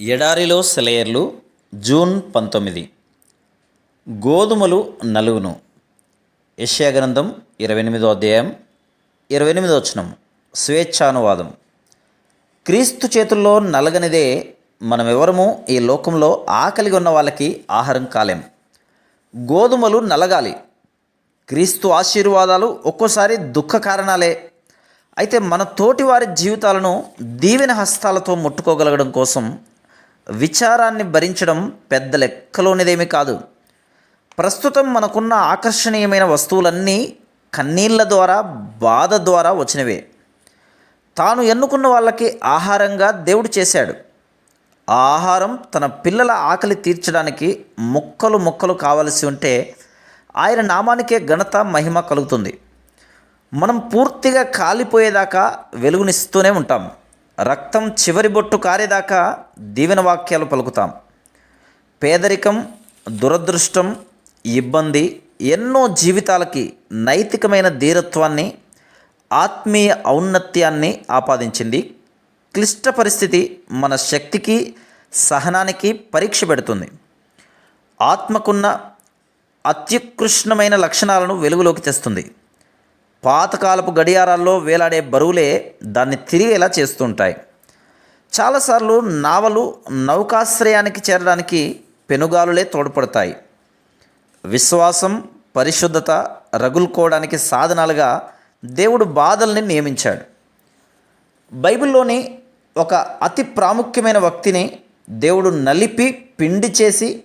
ఎడారిలో సెలయర్లు జూన్ పంతొమ్మిది. గోధుమలు నలుగును. యెషయా గ్రంథం ఇరవై ఎనిమిదో అధ్యాయం ఇరవై ఎనిమిదో వచనం స్వేచ్ఛానువాదం. క్రీస్తు చేతుల్లో నలగనిదే మనమెవరము? ఈ లోకంలో ఆకలిగా ఉన్న వాళ్ళకి ఆహారం కాలేం. గోధుమలు నలగాలి. క్రీస్తు ఆశీర్వాదాలు ఒక్కోసారి దుఃఖ కారణాలే. అయితే మన తోటి వారి జీవితాలను దీవెన హస్తాలతో ముట్టుకోగలగడం కోసం విచారాన్ని భరించడం పెద్ద లెక్కలోనిదేమీ కాదు. ప్రస్తుతం మనకున్న ఆకర్షణీయమైన వస్తువులన్నీ కన్నీళ్ళ ద్వారా బాధ ద్వారా వచ్చినవే. తాను ఎన్నుకున్న వాళ్ళకి ఆహారంగా దేవుడు చేశాడు. ఆ ఆహారం తన పిల్లల ఆకలి తీర్చడానికి ముక్కలు ముక్కలు కావలసి ఉంటే ఆయన నామానికే ఘనత మహిమ కలుగుతుంది. మనం పూర్తిగా కాలిపోయేదాకా వెలుగునిస్తూనే ఉంటాం రక్తం చివరి బొట్టు కారేదాకా దీవెన వాక్యాలు పలుకుతాం. పేదరికం దురదృష్టం ఇబ్బంది ఎన్నో జీవితాలకి నైతికమైన ధీరత్వాన్ని ఆత్మీయ ఔన్నత్యాన్ని ఆపాదించింది. క్లిష్ట పరిస్థితి మన శక్తికి సహనానికి పరీక్ష పెడుతుంది. ఆత్మకున్న అత్యుకృష్ణమైన లక్షణాలను వెలుగులోకి తెస్తుంది. పాతకాలపు గడియారాల్లో వేలాడే బరువులే దాన్ని తిరిగేలా చేస్తుంటాయి. చాలాసార్లు నావలు నౌకాశ్రయానికి చేరడానికి పెనుగాలులే తోడ్పడతాయి. విశ్వాసం పరిశుద్ధత రగులుకోవడానికి సాధనాలుగా దేవుడు బాధల్ని నియమించాడు. బైబిల్లోని ఒక అతి ప్రాముఖ్యమైన వ్యక్తిని దేవుడు నలిపి పిండి చేసి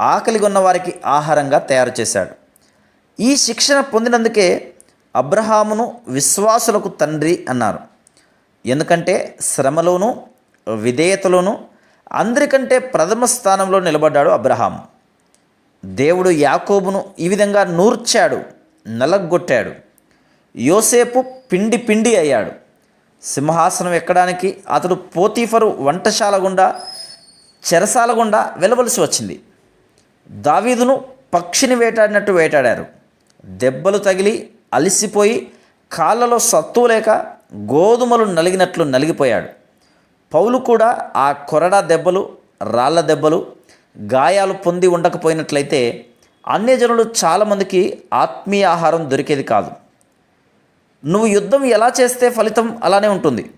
ఆకలిగొన్న వారికి ఆహారంగా తయారు చేశాడు. ఈ శిక్షణ పొందినందుకే అబ్రహామును విశ్వాసులకు తండ్రి అన్నారు. ఎందుకంటే శ్రమలోను విధేయతలోను అందరికంటే ప్రథమ స్థానంలో నిలబడ్డాడు అబ్రహాం దేవుడు యాకోబును ఈ విధంగా నూర్చాడు నలగొట్టాడు. యోసేపు పిండి పిండి అయ్యాడు. సింహాసనం ఎక్కడానికి అతడు పోతీఫరు వంటశాల గుండా చెరసాల గుండా వెళ్ళవలసి వచ్చింది. దావీదును పక్షిని వేటాడినట్టు వేటాడారు. దెబ్బలు తగిలి అలిసిపోయి కాళ్ళలో సత్తు లేక గోధుమలు నలిగినట్లు నలిగిపోయాడు. పౌలు కూడా ఆ కొరడా దెబ్బలు రాళ్ళ దెబ్బలు గాయాలు పొంది ఉండకపోయినట్లయితే అన్యజనులు చాలామందికి ఆత్మీయ ఆహారం దొరికేది కాదు. నువ్వు యుద్ధం ఎలా చేస్తే ఫలితం అలానే ఉంటుంది.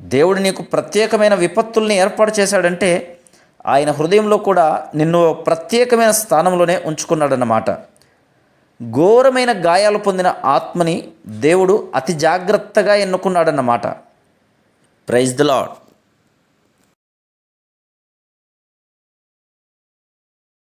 దేవుడు నీకు ప్రత్యేకమైన విపత్తుల్ని ఏర్పాటు చేశాడంటే ఆయన హృదయంలో కూడా నిన్ను ప్రత్యేకమైన స్థానంలోనే ఉంచుకున్నాడన్నమాట. ఘోరమైన గాయాలు పొందిన ఆత్మని దేవుడు అతి జాగ్రత్తగా ఎన్నుకున్నాడన్నమాట. Praise the lord